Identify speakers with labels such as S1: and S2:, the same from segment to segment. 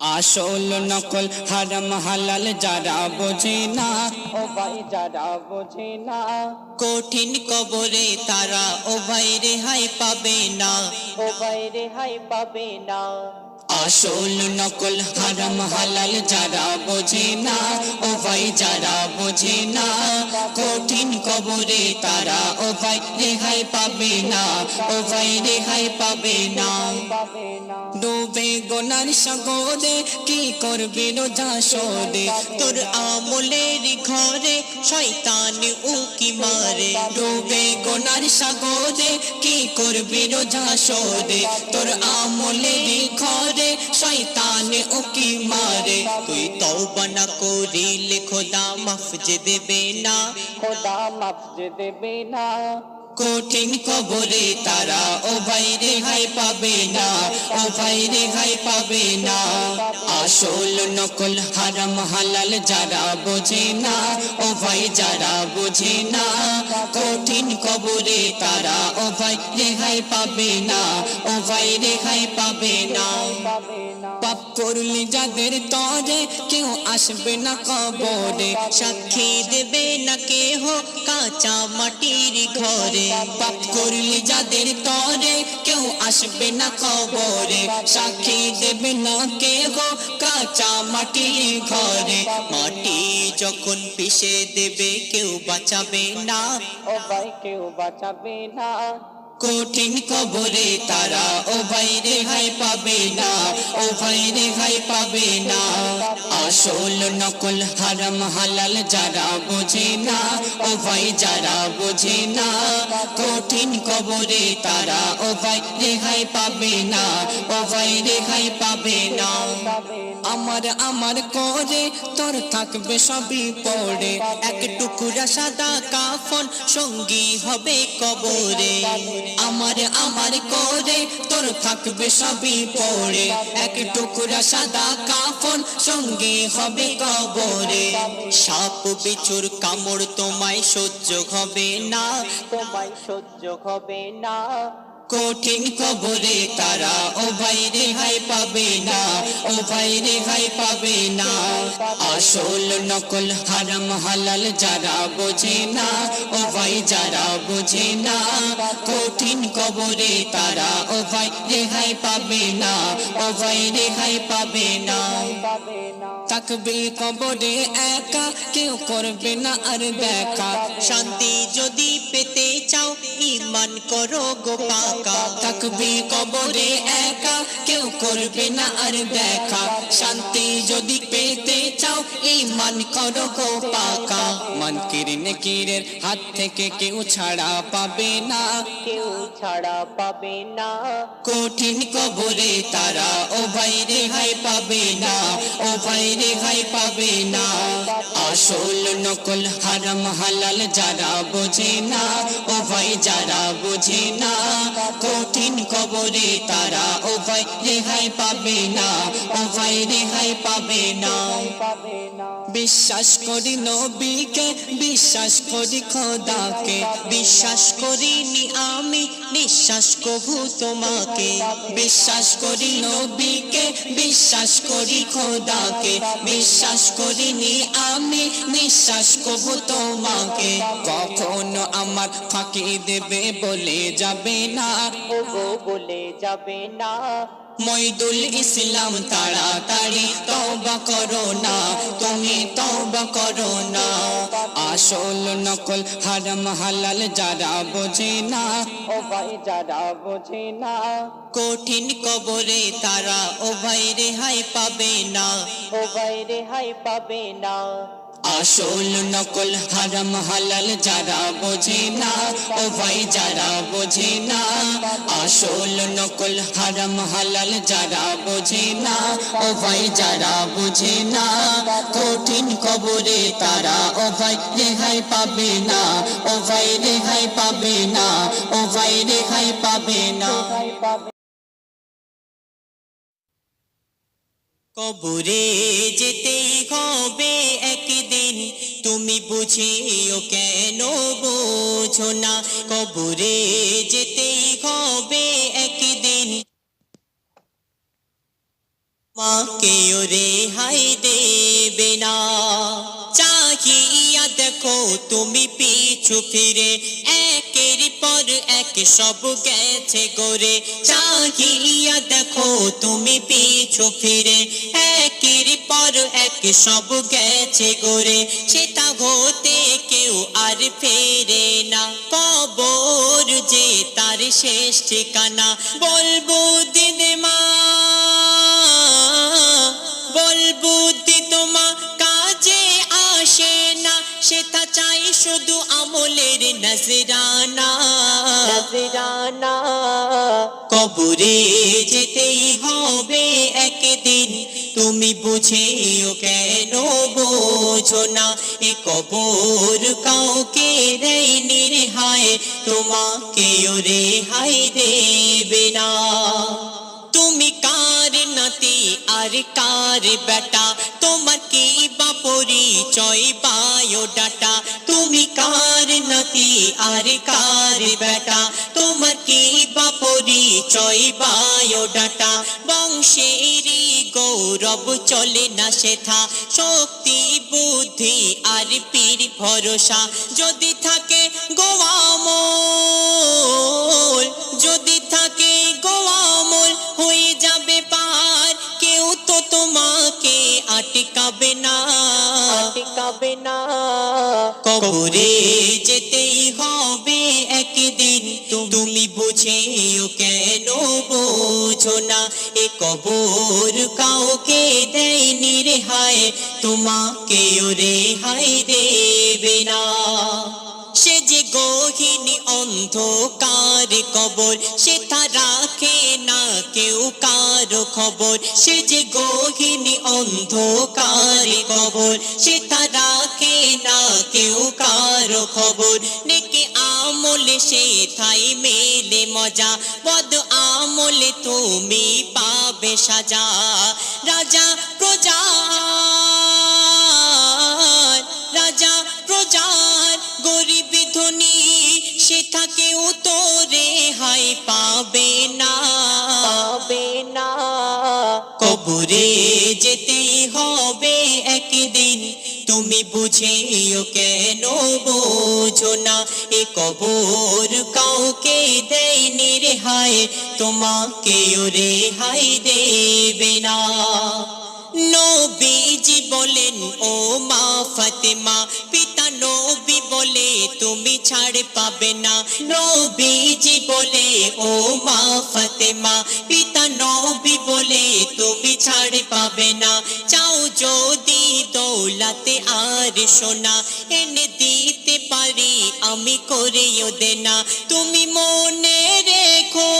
S1: আসল নকল হারাম হালাল যারা বোঝে না। ও ভাই যারা বোঝে না।
S2: কঠিন কবরে তারা ও ভাই রেহাই পাবে না।
S1: ও ভাই রেহাই পাবে না। আসল নকল হারাম হালাল যারা বোঝে না। ও ভাই যারা বোঝে না, কঠিন কবরে তারা ও ভাই রেহাই পাবে না, ও ভাই রেহাই পাবে না। ডুবে গোনার সাগরে কি করবি রোজা সরে?
S2: তোর আমলের ঘরে শয়তান উকি মারে।
S1: ডুবে গোনার সাগরে কি করবি রোজা সরে? তোর আমলের ঘরে শয়তান উকি মারে।
S2: তুই তওবা না করিলে খোদা মাফ যে দেবে না
S1: খোদা মাফ যে দেবে না কঠিন কবরে তারা ও ভাই রেহাই পাবে না, ও ভাই রেহাই পাবে না। আসল নকল হারাম হালাল যারা বোঝে না, ও ভাই যারা বোঝে না। কঠিন কবরে তারা ও ভাই রেহাই পাবে না, ও ভাই রেহাই পাবে না। পাপ করলি যাদের তরে কেউ আসবে না কবরে,
S2: সাক্ষী দেবে না কেহ কাঁচা মাটির ঘরে,
S1: পাপ করলি যাদের তরে কেউ আসবে না কবরে। সাক্ষী দেবে না কেহ কাঁচা মাটির ঘরে।
S2: মাটি যখন পিষে দেবে, কেউ বাঁচাবে না।
S1: ও ভাই, কেউ বাঁচাবে না। কঠিন কবরে তারা, ও ভাই রেহাই পাবে না, ও ভাই রেহাই পাবে না। আসল নকল হারাম হালাল যারা বোঝে না, ও ভাই যারা বোঝে না। কঠিন কবরে তারা, ও ভাই রেহাই পাবে না, ও ভাই রেহাই পাবে না। আমার আমার করে তোর থাকবে সবই পড়ে,
S2: এক টুকরা সাদা কাফন সঙ্গী হবে কবরে।
S1: আমার আমার করে, তোর থাকবে সবই পড়ে। এক টুকরা সাদা কাফন সঙ্গে হবে কবরে।
S2: সাপ বিচুর কামড় তোমায় সহ্য হবে না।
S1: তোমায় সহ্য হবে না। কঠিন কবরে তারা ও ভাই রেহাই পাবে না, ও ভাই রেহাই পাবে না। আসল নকল হারাম হালাল যারা বোঝে না, ও ভাই যারা বোঝে না। কঠিন কবরে তারা ও ভাই রেহাই পাবে না, ও ভাই রেহাই পাবে না। থাকবে কবরে একা। কেউ করবে না আর দেখা
S2: শান্তি যদি পেতে চাও ইমান করো গো পাকা।
S1: থাকবি কবরে একা। কেউ করবে না আর দেখা শান্তি যদি পেতে ইমান করো গো পাকা। মান কিরনে কিরের হাত থেকে কেউ ছাড়া পাবে না।
S3: কেউ ছাড়া পাবে না।
S1: কঠিন কবরে তারা ও ভাই রেহাই পাবে না। ও ভাই রেহাই পাবে না। আসল নকল হারাম হালাল যারা বোঝে না ও ভাই যারা বোঝে না। কঠিন কবরে তারা ও ভাই রেহাই পাবে না। ও ভাই রেহাই পাবে না।
S3: পাবে না।
S1: বিশ্বাস করি নবীকে বিশ্বাস করি খোদাকে
S2: বিশ্বাস করিনি আমি নিঃশ্বাস কভু তোমাকে।
S1: বিশ্বাস করি নবীকে বিশ্বাস করি খোদাকে বিশ্বাস করিনি আমি নিঃশ্বাস কব তোমাকে। কখনো আমার ফাঁকি দেবে বলে যাবে না।
S3: বলে যাবে না।
S1: মইদুল ইসলাম তাড়াতাড়ি তওবা করো না। তুমি তওবা করো না। আসল নকল হারাম হালাল যারা বোঝে না।
S3: ও ভাই যারা বোঝে না।
S2: কঠিন কবরে তারা ও ভাই রেহাই পাবে না।
S3: ও ভাই রেহাই পাবে না।
S1: আসল নকল হারাম হালাল যারা বোঝে না, ও ভাই যারা বোঝে না। আসল নকল হারাম হালাল যারা বোঝে না, ও ভাই যারা বোঝে না। কঠিন কবরে তারা, ও ভাই রেহাই পাবে না। ও ভাই রেহাই পাবে না, ও ভাই রেহাই পাবে না।
S2: কবরে যেতেই হবে তুমি বুঝিও কেন বোঝো না? কবরে যেতেই হবে একদিন। মাকেও রেহাই দেবে না। চাহিয়া দেখো তুমি পিছু ফিরে। একের পর এক সব গেছে গড়ে। চাহিয়া দেখো তুমি পিছু ফিরে। একের পর এক সব গেছে গড়ে সেটা হতে কেউ আর ফেরে না। কবর যে তার শেষ ঠিকানা বলব দিনে মা বলব দি তোমা কাজে আসে না। সেটা চাই শুধু আমলের নজরানা।
S3: নজরানা।
S2: কবরে যেতেই হবে বুঝেও কেন বোঝো না? এ কবর কাউকে দেয় নির্হায় তোমাকেও রেহাই দেবে না। তুমি কার নাতি আর কার বেটা? তোমার কি বা পরিচয় বায়ো ডাটা? তুমি কার নাতি আর কার বেটা? তোমার কি বা পরিচয় বায়ো ডাটা বংশেরই গৌরব চলে না সেথা শক্তি, বুদ্ধি আর পীর ভরসা। যদি থাকে গোয়ামল যদি থাকে গোয়ামল হয়ে যাবে কেউ তো তোমাকে আটকাবে না।
S3: আটকাবে না।
S2: কবরে যেতেই হবে একদিন। তুমি বুঝেও কেন বোঝো না এ কবর কাউকে দেয়নি রেহায় তোমাকেও রেহাই দেবে না। যে গহিনী অন্ধকার কবর, সে তা রাখে না কেউ কারও খবর। সে যে গহিনী অন্ধকার কবর, সে তা রাখে না কেউ কারও খবর। নেকি আমলে সে থাই মেলে মজা, বদ আমলে তুমি পাবে সাজা। রাজা, প্রজা কবরে যেতেই হবে একদিন। তুমি বুঝেও কেন বোঝো না, এ কবর কাউকে দেয়নি রেহাই তোমাকেও রেহাই দেবে না। নবীজি বলেন, ও মা ফাতেমা, পিতা নবী বলে তুমি ছাড় পাবে না। নবীজি বলে, ও মা ফাতেমা, পিতা যদি দৌলাতে আর সোনা এনে দিতে পারি আমি করেও দেনা। তুমি মনে রেখো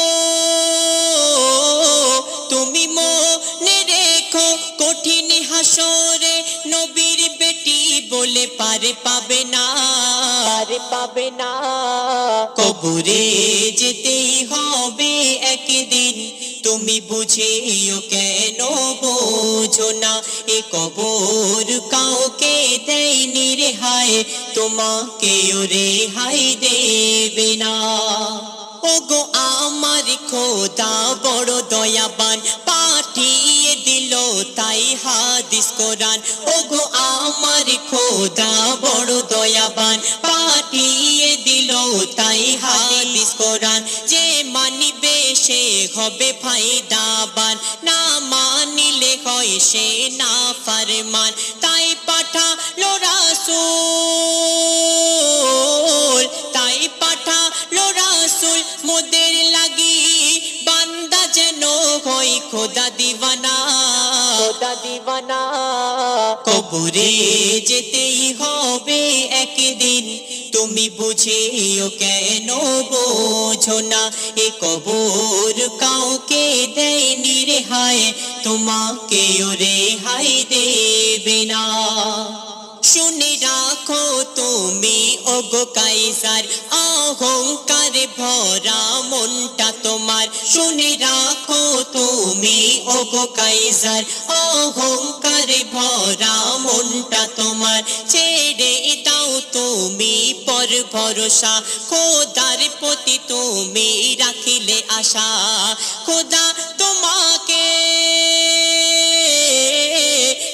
S2: তুমি মনে রেখো কঠিন হাসরে নবীর বেটি বলে পারে পাবে না।
S3: পারে পাবে না।
S2: কবরে যেতেই হবে একদিন। তুমি বুঝেও কেন বোঝো না? এ কবর কাউকে দেয়নি রেহাই, তোমাকেও রেহাই দেবে না। ওগো আমার খোদা, বড় দয়াবান, পাঠিয়ে দিল তাই হাদিস কোরআন। ওগো আমার খোদা, বড় দয়াবান হবে ফায়দাবান। না মানিলে হয় সে না ফারমান। তাই পাঠা রাসূল তাই পাঠা রাসূল। মোদের লাগি বান্দা যেন হয় খোদা দিবানা
S3: খোদা দিবানা
S2: কবরে যেতেই তুমি বুঝেও কেন বোঝো না? এ কবর কাউকে দেয়নি রেহাই, তোমাকেও রেহাই দেবে না। শুনে রাখো তুমি, ওগো কাইসার অহংকার ভরা মনটা তোমার। শুনে রাখো তুমি, ওগো কাইসার অহংকার ভরা মনটা তোমার। ছেড়ে দাও তুমি উপর ভরসা। খোদার প্রতি তুমি রাখিলে আশা। খোদা তোমাকে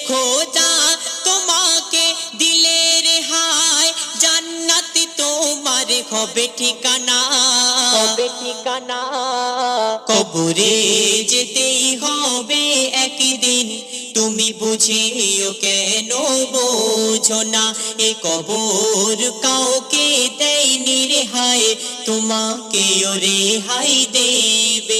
S2: খোদা তোমাকে দিলে রে হায় জান্নাতি তোমার হবে ঠিকানা।
S3: হবে ঠিকানা।
S2: কবরে যেতেই হবে একদিন। বুঝিও কেন বোঝো না? এ কবর কাউকে দেয়নি রেহাই। তোমাকে রেহাই দেবে।